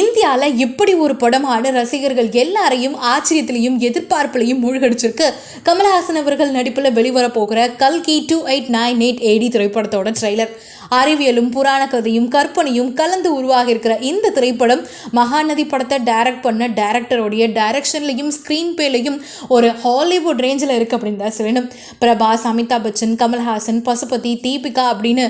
இந்தியாவில் இப்படி ஒரு படமான ரசிகர்கள் எல்லாரையும் ஆச்சரியத்திலையும் எதிர்பார்ப்பிலையும் மூழ்கடிச்சிருக்கு. கமல்ஹாசன் அவர்கள் நடிப்பில் வெளிவர போகிற கல்கி two eight nine eight AD திரைப்படத்தோட ட்ரெய்லர் அறிவியலும் புராண கதையும் கற்பனையும் கலந்து உருவாகியிருக்கிற இந்த திரைப்படம் மகாநதி படத்தை டைரக்ட் பண்ண டைரக்டருடைய டைரக்ஷன்லையும் ஸ்க்ரீன் பேலையும் ஒரு ஹாலிவுட் ரேஞ்சில் இருக்குது அப்படின்னு தான் சொல்லணும். பிரபாஸ் அமிதாப் பச்சன் கமல்ஹாசன் பசுபதி தீபிகா அப்படின்னு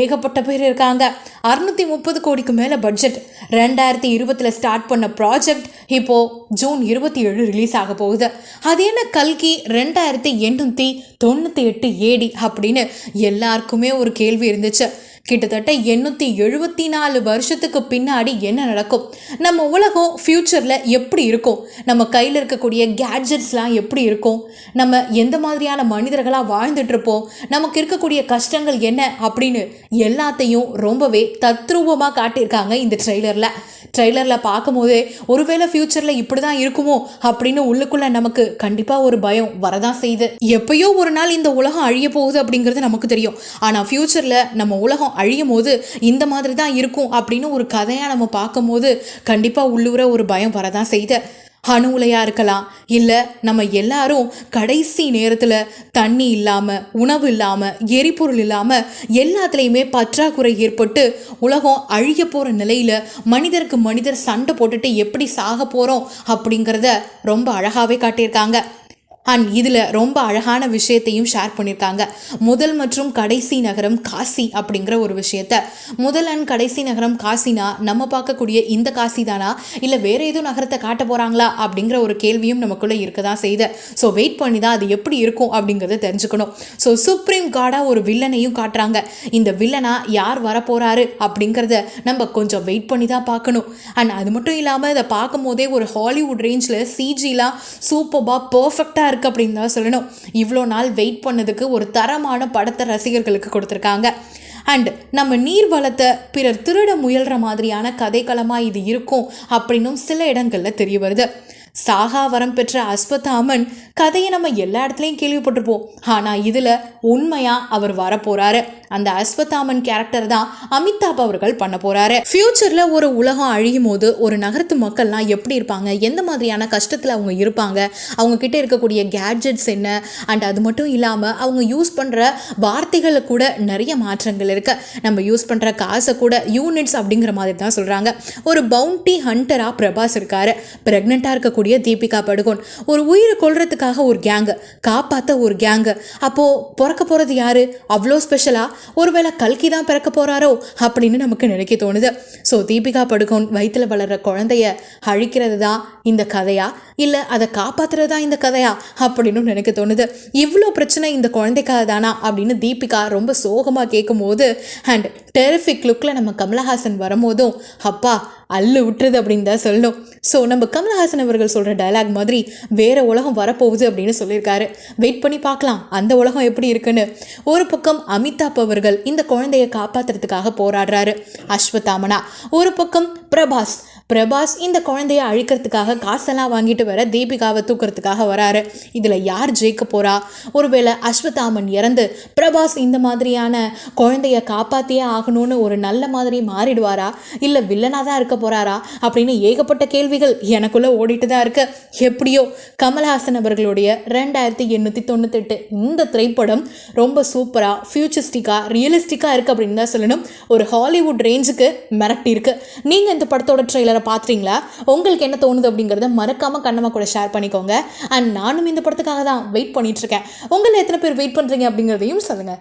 ஏகப்பட்ட பேர் இருக்காங்க. அறுநூற்றி முப்பது கோடிக்கு மேலே பட்ஜெட் ரெண்டாயிரத்தி இருபத்தில் ஸ்டார்ட் பண்ண ப்ராஜெக்ட் இப்போது ஜூன் இருபத்தி ஏழு ரிலீஸ் ஆக போகுது. அது என்ன கல்கி? ரெண்டாயிரத்தி எண்ணூற்றி தொண்ணூற்றி எட்டு ஏடி அப்படின்னு எல்லாருக்குமே ஒரு கேள்வி இருந்துச்சு. கிட்டத்தட்ட எண்ணூற்றி எழுபத்தி நாலு வருஷத்துக்கு பின்னாடி என்ன நடக்கும்? நம்ம உலகம் ஃப்யூச்சரில் எப்படி இருக்கும்? நம்ம கையில் இருக்கக்கூடிய கேட்ஜெட்ஸ்லாம் எப்படி இருக்கும்? நம்ம எந்த மாதிரியான மனிதர்களாக வாழ்ந்துட்டுருப்போம் நமக்கு இருக்கக்கூடிய கஷ்டங்கள் என்ன? அப்படின்னு எல்லாத்தையும் ரொம்பவே தத்ரூபமாக காட்டியிருக்காங்க இந்த ட்ரெய்லரில் ட்ரெய்லரில் பார்க்கும்போதே ஒருவேளை ஃப்யூச்சரில் இப்படி தான் இருக்குமோ? அப்படின்னு உள்ளுக்குள்ளே நமக்கு கண்டிப்பாக ஒரு பயம் வரதான் செய்யுது. எப்பயோ ஒரு நாள் இந்த உலகம் அழிய போகுது அப்படிங்கிறது நமக்கு தெரியும். ஆனால் ஃப்யூச்சரில் நம்ம உலகம் அழியும் போது இந்த மாதிரி தான் இருக்கும் அப்படின்னு ஒரு கதையாக நம்ம பார்க்கும்போது கண்டிப்பாக உள்ளூர ஒரு பயம் வரதான் செய்யுது. அணு உலையாக இருக்கலாம். இல்லை நம்ம எல்லாரும் கடைசி நேரத்தில் தண்ணி இல்லாமல் உணவு இல்லாமல் எரிபொருள் இல்லாமல் எல்லாத்துலேயுமே பற்றாக்குறை ஏற்பட்டு உலகம் அழிய போகிற நிலையில் மனிதருக்கு மனிதர் சண்டை போட்டுட்டு எப்படி சாக போகிறோம் அப்படிங்கிறத ரொம்ப அழகாகவே காட்டியிருக்காங்க. அண்ட் இதில் ரொம்ப அழகான விஷயத்தையும் ஷேர் பண்ணியிருக்காங்க முதல் மற்றும் கடைசி நகரம் காசி அப்படிங்கிற ஒரு விஷயத்த. முதல் அண்ட் கடைசி நகரம் காசினா நம்ம பார்க்கக்கூடிய இந்த காசி தானா? இல்லை வேற ஏதோ நகரத்தை காட்ட போகிறாங்களா அப்படிங்கிற ஒரு கேள்வியும் நமக்குள்ளே இருக்க தான் செய்யுது. ஸோ வெயிட் பண்ணி தான் அது எப்படி இருக்கும் அப்படிங்கிறத தெரிஞ்சுக்கணும். ஸோ சுப்ரீம் கார்டாக ஒரு வில்லனையும் காட்டுறாங்க. இந்த வில்லனா யார் வரப்போகிறாரு அப்படிங்கிறத நம்ம கொஞ்சம் வெயிட் பண்ணி தான் பார்க்கணும். அண்ட் அது மட்டும் இல்லாமல் இதை பார்க்கும் போதே ஒரு ஹாலிவுட் ரேஞ்சில் சிஜிலாம் சூப்பர்பாக பர்ஃபெக்டாக இருக்குது அப்படின்னு தான் சொல்லணும். இவ்வளோ நாள் வெயிட் பண்ணதுக்கு ஒரு தரமான படத்தை ரசிகர்களுக்கு கொடுத்துருக்காங்க. அண்ட் நம்ம நீர் வளத்தை பிறர் திருட முயல்ற மாதிரியான கதைக்களமாக இது இருக்கும் அப்படின்னும் சில இடங்களில் தெரிய வருது. சாகா வரம் பெற்ற அஸ்வத்தாமன் கதையை நம்ம எல்லா இடத்துலையும் கேள்விப்பட்டிருப்போம். ஆனால் இதில் உண்மையாக அவர் வரப்போகிறாரு அந்த அஸ்வத்தாமன் கேரக்டர் தான் அமிதாப் அவர்கள் பண்ண போகிறாரு ஃப்யூச்சரில் ஒரு உலகம் அழியும் போது ஒரு நகரத்து மக்கள்லாம் எப்படி இருப்பாங்க? எந்த மாதிரியான கஷ்டத்தில் அவங்க இருப்பாங்க? அவங்கக்கிட்ட இருக்கக்கூடிய கேட்ஜெட்ஸ் என்ன? அண்ட் அது மட்டும் இல்லாமல் அவங்க யூஸ் பண்ணுற வார்த்தைகளில் கூட நிறைய மாற்றங்கள் இருக்கு. நம்ம யூஸ் பண்ணுற காசை கூட யூனிட்ஸ் அப்படிங்கிற மாதிரி தான் சொல்கிறாங்க ஒரு பவுண்டி ஹண்டராக பிரபாஸ் இருக்காரு. ப்ரெக்னெண்ட்டாக இருக்கக்கூடிய தீபிகா படுகோன். ஒரு உயிரை கொல்றதுக்காக ஒரு கேங்கு காப்பாற்ற ஒரு கேங்கு அப்போது பிறக்க போகிறது யாரு? அவ்வளோ ஸ்பெஷலாக ஒருவேளை கல்கி தான் பிறக்க போகிறாரோ அப்படின்னு நமக்கு நினைக்க தோணுது. ஸோ தீபிகா படுகோன் வயிற்றில் வளர்கிற குழந்தைய அழிக்கிறது தான் இந்த கதையா? இல்லை அதை காப்பாற்றுறது தான் இந்த கதையா? அப்படின்னு நினைக்க தோணுது. இவ்வளோ பிரச்சனை இந்த குழந்தைக்காக தானா? அப்படின்னு தீபிகா ரொம்ப சோகமாக கேட்கும்போது அண்ட் டெரிஃபிக் லுக்கில் நம்ம கமலஹாசன் வரும்போதும் அப்பா அள்ளு விட்டுறது அப்படின்னு தான் சொல்லணும். ஸோ நம்ம கமலஹாசன் அவர்கள் சொல்கிற டைலாக் மாதிரி வேறு உலகம் வரப்போகுது அப்படின்னு சொல்லியிருக்காரு. வெயிட் பண்ணி பார்க்கலாம் அந்த உலகம் எப்படி இருக்குன்னு. ஒரு பக்கம் அமிதாப் அவர்கள் இந்த குழந்தையை காப்பாற்றுறதுக்காக போராடுறாரு அஸ்வத்தாமனா. ஒரு பக்கம் பிரபாஸ் பிரபாஸ் இந்த குழந்தைய அழிக்கிறதுக்காக காசெல்லாம் வாங்கிட்டு வர தீபிகாவை தூக்கிறதுக்காக வராரு. இதில் யார் ஜெயிக்க போகிறா ஒருவேளை அஸ்வதாமன் இறந்து பிரபாஸ் இந்த மாதிரியான குழந்தைய காப்பாற்றியே ஆகணும்னு ஒரு நல்ல மாதிரி மாறிடுவாரா? இல்லை வில்லனாக தான் இருக்க போகிறாரா அப்படின்னு ஏகப்பட்ட கேள்விகள் எனக்குள்ளே ஓடிட்டு தான் இருக்கு. எப்படியோ கமல்ஹாசன் அவர்களுடைய ரெண்டாயிரத்தி எண்ணூற்றி தொண்ணூத்தெட்டு இந்த திரைப்படம் ரொம்ப சூப்பராக ஃபியூச்சரிஸ்டிக்காக ரியலிஸ்டிக்காக இருக்குது அப்படின்னு தான் சொல்லணும். ஒரு ஹாலிவுட் ரேஞ்சுக்கு மிரட்டியிருக்கு. நீங்கள் இந்த படத்தோட ட்ரெய்லர் பார்த்துறீங்களா உங்களுக்கு என்ன தோணுது அப்படிங்கிறத மறக்காமல் கண்ணமாக கூட ஷேர் பண்ணிக்கோங்க. அண்ட் நானும் இந்த படத்துக்காக தான் வெயிட் பண்ணிட்டு இருக்கேன். உங்களை எத்தனை பேர் வெயிட் பண்ணுறீங்க அப்படிங்கிறதையும் சொல்லுங்கள்